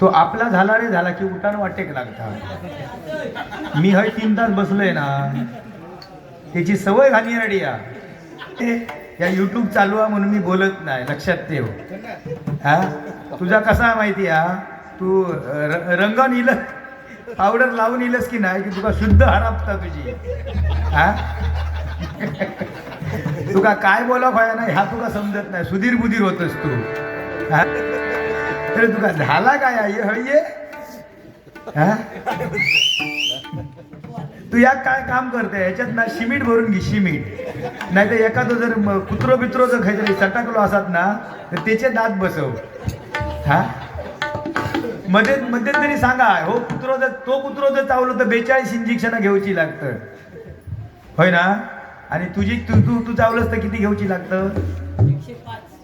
तो आपला झाला रे झाला की उठाण वाटेक लागता. मी हय तीन तास बसलोय ना. त्याची सवय घाली रेडी या ते या युट्यूब चालू आहे म्हणून मी बोलत नाही. लक्षात ठेव. हा? तुझा कसा आहे माहिती हा? तू रंग रंगावून पावडर लावून इलस की नाही की तुका शुद्ध हरापता तुझी. हा? तुका काय बोला पाहिजे ना ह्या तुका समजत नाही. सुधीर बुधीर होतस तू. हा? तर तुका झाला काय आई? हळये हा? तू या काय काम करते? याच्यात ना शिमीट भरून घे शिमीट. नाही तर एखादं जर कुत्रो बित्रो जर खायचं सटाकलो असत ना तर त्याचे दात बसव. हा? मध्ये मध्ये तरी सांगा हो कुत्रो जर तो कुत्रो जर चावलो तर बेचाळीस इंजेक्शन घेऊची लागतं. होय ना? आणि तुझी तू तू तू चावलंस तर किती घेऊची लागतं?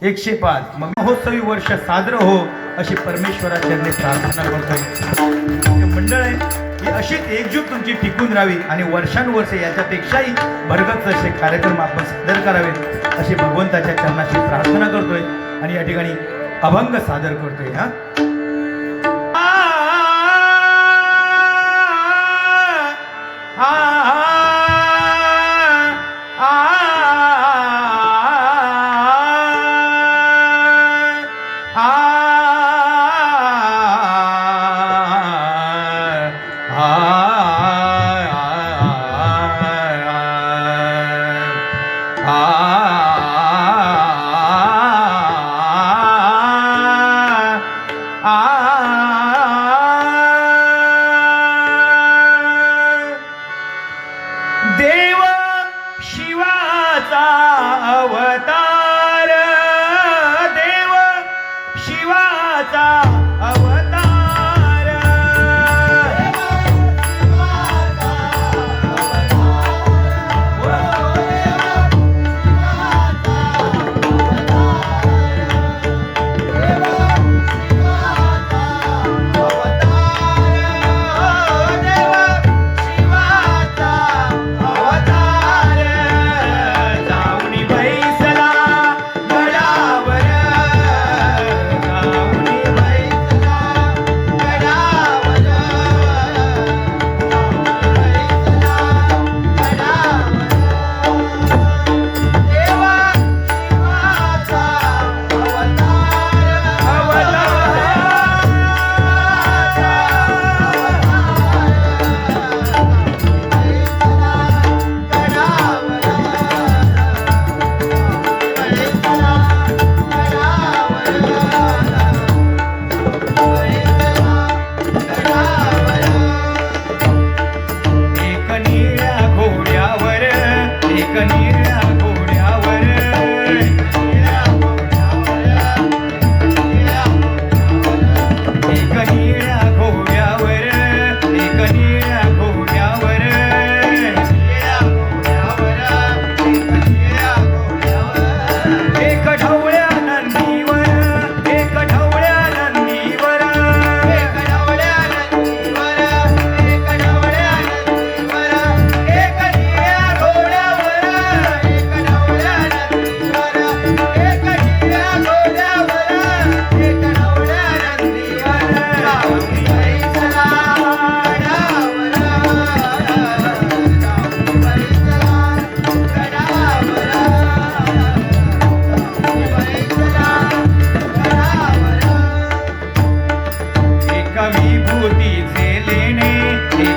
एकशे पाच. मग महोत्सवी वर्ष साजरं हो अशी परमेश्वराच्या प्रार्थना करतोय मंडळ आहे ही अशीच एकजूट तुमची टिकून राहावी आणि वर्षानुवर्षे याच्यापेक्षाही भरगत असे कार्यक्रम आपण सादर करावेत अशी भगवंताच्या चरणाशी प्रार्थना करतोय आणि या ठिकाणी अभंग सादर करतोय हा. देव शिवाचा अव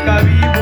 i'll be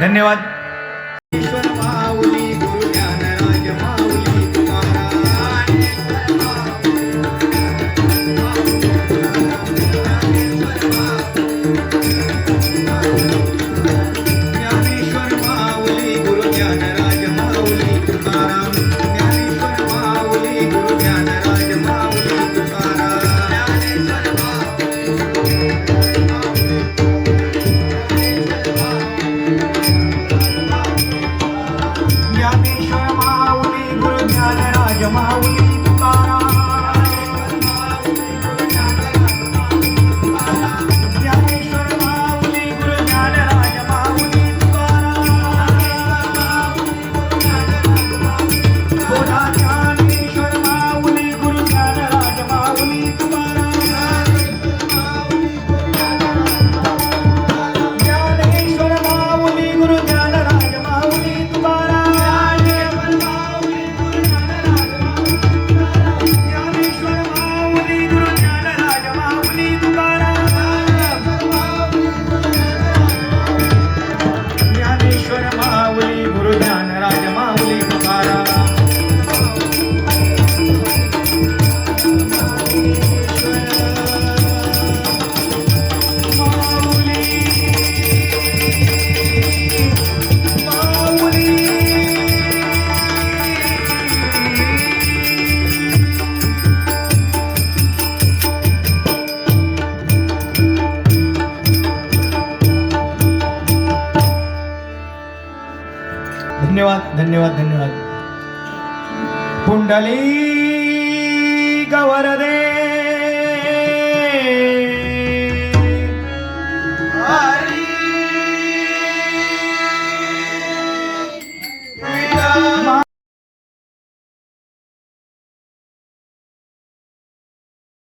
धन्यवाद. your mouth. कुंडली गवर